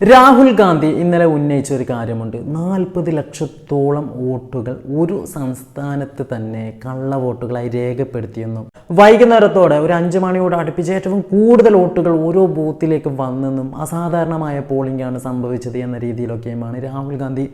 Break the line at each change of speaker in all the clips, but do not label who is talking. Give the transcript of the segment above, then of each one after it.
രാഹുൽ ഗാന്ധി ഇന്നലെ ഉന്നയിച്ച ഒരു കാര്യമുണ്ട്. നാൽപ്പത് ലക്ഷത്തോളം വോട്ടുകൾ ഒരു സംസ്ഥാനത്ത് തന്നെ കള്ള വോട്ടുകളായി രേഖപ്പെടുത്തിയെന്നും വൈകുന്നേരത്തോടെ ഒരു അഞ്ച് മണിയോട് അടുപ്പിച്ച് ഏറ്റവും കൂടുതൽ വോട്ടുകൾ ഓരോ ബൂത്തിലേക്ക് വന്നെന്നും അസാധാരണമായ പോളിംഗ് ആണ് സംഭവിച്ചത് എന്ന രീതിയിലൊക്കെയുമാണ് രാഹുൽ ഗാന്ധി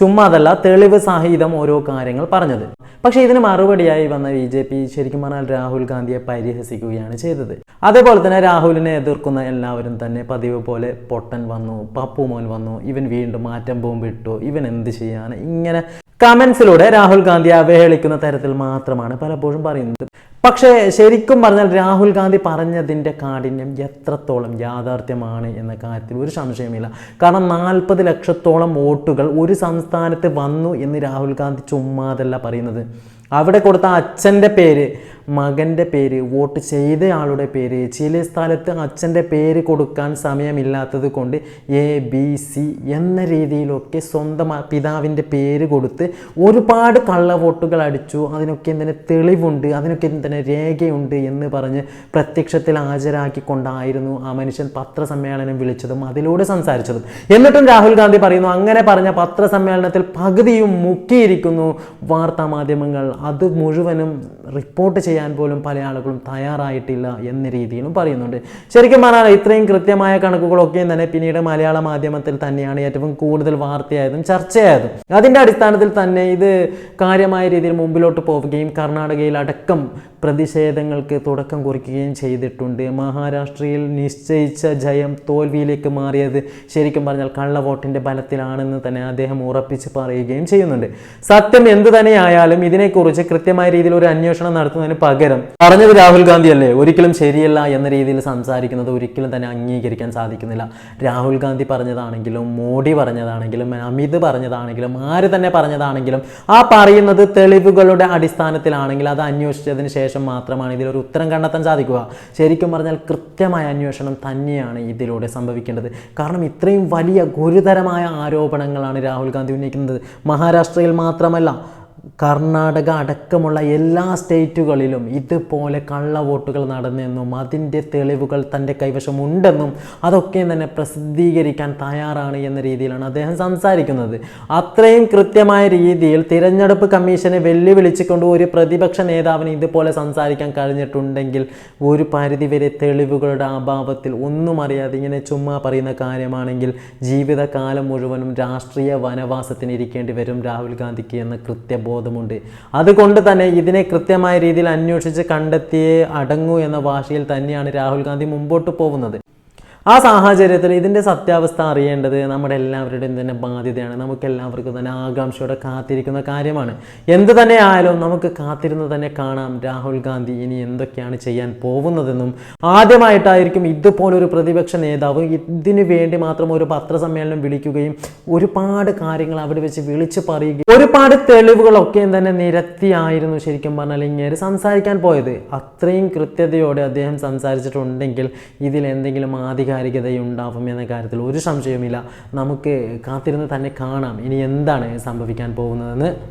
ചുമ്മാ അതല്ല തെളിവ് സഹിതം ഓരോ കാര്യങ്ങൾ പറഞ്ഞത്. പക്ഷേ ഇതിന് മറുപടിയായി വന്ന ബി ജെ പി ശരിക്കും പറഞ്ഞാൽ രാഹുൽ ഗാന്ധിയെ പരിഹസിക്കുകയാണ് ചെയ്തത്. അതേപോലെ തന്നെ രാഹുലിനെ എതിർക്കുന്ന എല്ലാവരും തന്നെ പതിവ് പോലെ പൊട്ടൻ വന്നു. പപ്പു മോൻ വന്നു ഇവൻ വീണ്ടും മാറ്റം ബോംബിട്ടു ഇവൻ എന്ത് ചെയ്യാൻ ഇങ്ങനെ കമൻസിലൂടെ രാഹുൽ ഗാന്ധി അവഹേളിക്കുന്ന തരത്തിൽ മാത്രമാണ് പലപ്പോഴും പറയുന്നത്. പക്ഷേ ശരിക്കും പറഞ്ഞാൽ രാഹുൽ ഗാന്ധി പറഞ്ഞതിന്റെ കാഠിന്യം എത്രത്തോളം യാഥാർത്ഥ്യമാണ് എന്ന കാര്യത്തിൽ ഒരു സംശയമില്ല കാരണം നാൽപ്പത് ലക്ഷത്തോളം വോട്ടുകൾ ഒരു സംസ്ഥാനത്ത് വന്നു എന്ന് രാഹുൽ ഗാന്ധി ചുമ്മാതല്ല പറയുന്നത്. അവിടെ കൊടുത്ത അച്ഛന്റെ പേര് മകന്റെ പേര് വോട്ട് ചെയ്തയാളുടെ പേര് ചില സ്ഥലത്ത് അച്ഛന്റെ പേര് കൊടുക്കാൻ സമയമില്ലാത്തത് കൊണ്ട് എ ബി സി എന്ന രീതിയിലൊക്കെ സ്വന്തം പിതാവിന്റെ പേര് കൊടുത്ത് ഒരുപാട് കള്ള വോട്ടുകൾ അടിച്ചു. അതിനൊക്കെ എന്തിനെ തെളിവുണ്ട് അതിനൊക്കെ എന്തിനെ രേഖയുണ്ട് എന്ന് പറഞ്ഞ് പ്രത്യക്ഷത്തിൽ ഹാജരാക്കിക്കൊണ്ടായിരുന്നു ആ മനുഷ്യൻ പത്രസമ്മേളനം വിളിച്ചതും അതിലൂടെ സംസാരിച്ചതും. എന്നിട്ടും രാഹുൽ ഗാന്ധി പറയുന്നു അങ്ങനെ പറഞ്ഞ പത്രസമ്മേളനത്തിൽ പകുതിയും മുക്കിയിരിക്കുന്നു. വാർത്താ മാധ്യമങ്ങൾ അത് മുഴുവനും റിപ്പോർട്ട് ചെയ്യാൻ പോലും പല ആളുകളും തയ്യാറായിട്ടില്ല എന്ന രീതിയിലും പറയുന്നുണ്ട്. ശരിക്കും പറഞ്ഞാൽ ഇത്രയും കൃത്യമായ കണക്കുകളൊക്കെയും തന്നെ പിന്നീട് മലയാള മാധ്യമത്തിൽ തന്നെയാണ് ഏറ്റവും കൂടുതൽ വാർത്തയായതും ചർച്ചയായതും. അതിന്റെ അടിസ്ഥാനത്തിൽ തന്നെ ഇത് കാര്യമായ രീതിയിൽ മുമ്പിലോട്ട് പോവുകയും കർണാടകയിൽ അടക്കം പ്രതിഷേധങ്ങൾക്ക് തുടക്കം കുറിക്കുകയും ചെയ്തിട്ടുണ്ട്. മഹാരാഷ്ട്രയിൽ നിശ്ചയിച്ച ജയം തോൽവിയിലേക്ക് മാറിയത് ശരിക്കും പറഞ്ഞാൽ കള്ളവോട്ടിന്റെ ബലത്തിലാണെന്ന് തന്നെ അദ്ദേഹം ഉറപ്പിച്ച് പറയുകയും ചെയ്യുന്നുണ്ട്. സത്യം എന്തു തന്നെയായാലും ഇതിനെക്കുറിച്ച് കൃത്യമായ രീതിയിൽ ഒരു അന്വേഷണം നടത്തുന്നതിന് പകരം പറഞ്ഞത് രാഹുൽ ഗാന്ധി അല്ലേ ഒരിക്കലും ശരിയല്ല എന്ന രീതിയിൽ സംസാരിക്കുന്നത് ഒരിക്കലും തന്നെ അംഗീകരിക്കാൻ സാധിക്കുന്നില്ല. രാഹുൽ ഗാന്ധി പറഞ്ഞതാണെങ്കിലും മോഡി പറഞ്ഞതാണെങ്കിലും അമിത് പറഞ്ഞതാണെങ്കിലും ആര് തന്നെ പറഞ്ഞതാണെങ്കിലും ആ പറയുന്നത് തെളിവുകളുടെ അടിസ്ഥാനത്തിലാണെങ്കിൽ അത് അന്വേഷിച്ചതിന് ശേഷം മാത്രമാണ് ഇതിലൊരു ഉത്തരം കണ്ടെത്താൻ സാധിക്കുക. ശരിക്കും പറഞ്ഞാൽ കൃത്യമായ അന്വേഷണം തന്നെയാണ് ഇതിലൂടെ സംഭവിക്കേണ്ടത്. കാരണം ഇത്രയും വലിയ ഗുരുതരമായ ആരോപണങ്ങളാണ് രാഹുൽ ഗാന്ധി ഉന്നയിക്കുന്നത്. മഹാരാഷ്ട്രയിൽ മാത്രമല്ല കർണാടക അടക്കമുള്ള എല്ലാ സ്റ്റേറ്റുകളിലും ഇതുപോലെ കള്ളവോട്ടുകൾ നടന്നെന്നും അതിന്റെ തെളിവുകൾ തന്റെ കൈവശമുണ്ടെന്നും അതൊക്കെ തന്നെ പ്രസിദ്ധീകരിക്കാൻ തയ്യാറാണ് എന്ന രീതിയിലാണ് അദ്ദേഹം സംസാരിക്കുന്നത്. അത്രയും കൃത്യമായ രീതിയിൽ തിരഞ്ഞെടുപ്പ് കമ്മീഷനെ വെല്ലുവിളിച്ചുകൊണ്ട് ഒരു പ്രതിപക്ഷ നേതാവിന് ഇതുപോലെ സംസാരിക്കാൻ കഴിഞ്ഞിട്ടുണ്ടെങ്കിൽ ഒരു പരിധിവരെ തെളിവുകളുടെ അഭാവത്തിൽ ഒന്നും അറിയാതെ ഇങ്ങനെ ചുമ്മാ പറയുന്ന കാര്യമാണെങ്കിൽ ജീവിതകാലം മുഴുവനും രാഷ്ട്രീയ വനവാസത്തിന് ഇരിക്കേണ്ടി വരും രാഹുൽ ഗാന്ധിക്ക് എന്ന കൃത്യബോധം ബോധമുണ്ട്. അതുകൊണ്ട് തന്നെ ഇതിനെ കൃത്യമായ രീതിയിൽ അന്വേഷിച്ച് കണ്ടെത്തിയേ അടങ്ങൂ എന്ന ഭാഷയിൽ തന്നെയാണ് രാഹുൽ ഗാന്ധി മുമ്പോട്ട് പോകുന്നത്. ആ സാഹചര്യത്തിൽ ഇതിന്റെ സത്യാവസ്ഥ അറിയേണ്ടത് നമ്മുടെ എല്ലാവരുടെയും തന്നെ ബാധ്യതയാണ്. നമുക്ക് എല്ലാവർക്കും തന്നെ ആകാംക്ഷയോടെ കാത്തിരിക്കുന്ന കാര്യമാണ്. എന്ത് തന്നെ ആയാലും നമുക്ക് കാത്തിരുന്ന് തന്നെ കാണാം രാഹുൽ ഗാന്ധി ഇനി എന്തൊക്കെയാണ് ചെയ്യാൻ പോകുന്നതെന്നും. ആദ്യമായിട്ടായിരിക്കും ഇതുപോലൊരു പ്രതിപക്ഷ നേതാവ് ഇതിനു വേണ്ടി മാത്രം ഒരു പത്രസമ്മേളനം വിളിക്കുകയും ഒരുപാട് കാര്യങ്ങൾ അവിടെ വെച്ച് വിളിച്ചു പറയുകയും ഒരുപാട് തെളിവുകളൊക്കെ തന്നെ നിരത്തിയായിരുന്നു ശരിക്കും പറഞ്ഞാൽ ഇങ്ങനെ സംസാരിക്കാൻ പോയത്. അത്രയും കൃത്യതയോടെ അദ്ദേഹം സംസാരിച്ചിട്ടുണ്ടെങ്കിൽ ഇതിൽ എന്തെങ്കിലും ആധികാരികതയുണ്ടാവും എന്ന കാര്യത്തിൽ ഒരു സംശയവുമില്ല. നമുക്ക് കാത്തിരുന്ന് തന്നെ കാണാം ഇനി എന്താണ് സംഭവിക്കാൻ പോകുന്നതെന്ന്.